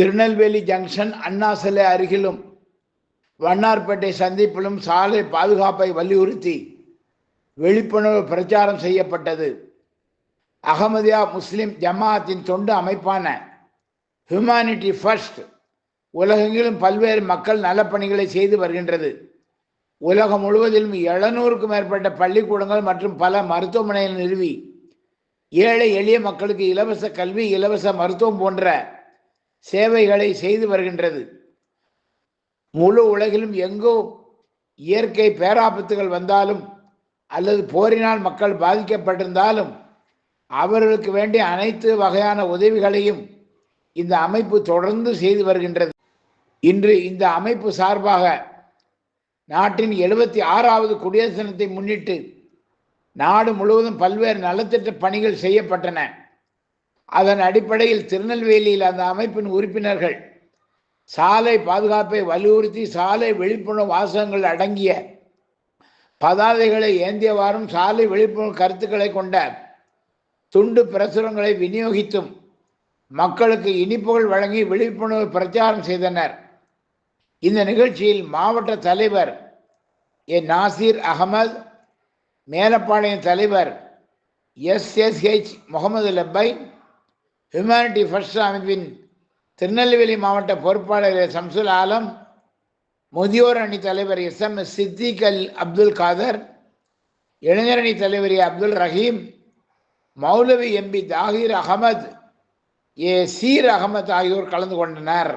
Tirunelveli junction அண்ணா சிலை அருகிலும் வண்ணார்பேட்டை சந்திப்பிலும் சாலை பாதுகாப்பை வலியுறுத்தி விழிப்புணர்வு பிரச்சாரம் செய்யப்பட்டது. அகமதியா முஸ்லிம் ஜமாஅத்தின் தொண்டு அமைப்பான ஹியூமானிட்டி ஃபர்ஸ்ட் உலகெங்கிலும் பல்வேறு மக்கள் நலப்பணிகளை செய்து வருகின்றது. உலகம் முழுவதிலும் எழுநூறுக்கும் மேற்பட்ட பள்ளிக்கூடங்கள் மற்றும் பல மருத்துவமனைகள் நிறுவி ஏழை எளிய மக்களுக்கு இலவச கல்வி இலவச மருத்துவம் போன்ற சேவைகளை செய்து வருகின்றது. முழு உலகிலும் எங்கோ இயற்கை பேராபத்துகள் வந்தாலும் அல்லது போரினால் மக்கள் பாதிக்கப்பட்டிருந்தாலும் அவர்களுக்கு வேண்டிய அனைத்து வகையான உதவிகளையும் இந்த அமைப்பு தொடர்ந்து செய்து வருகின்றது. இன்று இந்த அமைப்பு சார்பாக நாட்டின் எழுபத்தி ஆறாவது குடியரசு தினத்தை முன்னிட்டு நாடு முழுவதும் பல்வேறு நலத்திட்ட பணிகள் செய்யப்பட்டன. அதன் அடிப்படையில் திருநெல்வேலியில் அந்த அமைப்பின் உறுப்பினர்கள் சாலை பாதுகாப்பை வலியுறுத்தி சாலை விழிப்புணர்வு வாசகங்கள் அடங்கிய பதாதைகளை ஏந்தியவாறும் சாலை விழிப்புணர்வு கருத்துக்களை கொண்ட துண்டு பிரசுரங்களை விநியோகித்தும் மக்களுக்கு இனிப்புகள் வழங்கி விழிப்புணர்வு பிரச்சாரம் செய்தனர். இந்த நிகழ்ச்சியில் மாவட்ட தலைவர் ஏ நாசிர் அகமது மேலப்பாளையம் தலைவர் SSH Mohammed Labbai humanity first அமைப்பின் திருநெல்வேலி மாவட்ட பொறுப்பாளர் சம்சுல் ஆலம் முதியோர் அணி தலைவர் S M S Siddiq Al Abdul Kader இளைஞர் அணி தலைவர் அப்துல் ரஹீம் மௌலவி எம்பி தாகிர் அகமது ஏ சீர் அகமது ஆகியோர் கலந்து கொண்டனர்.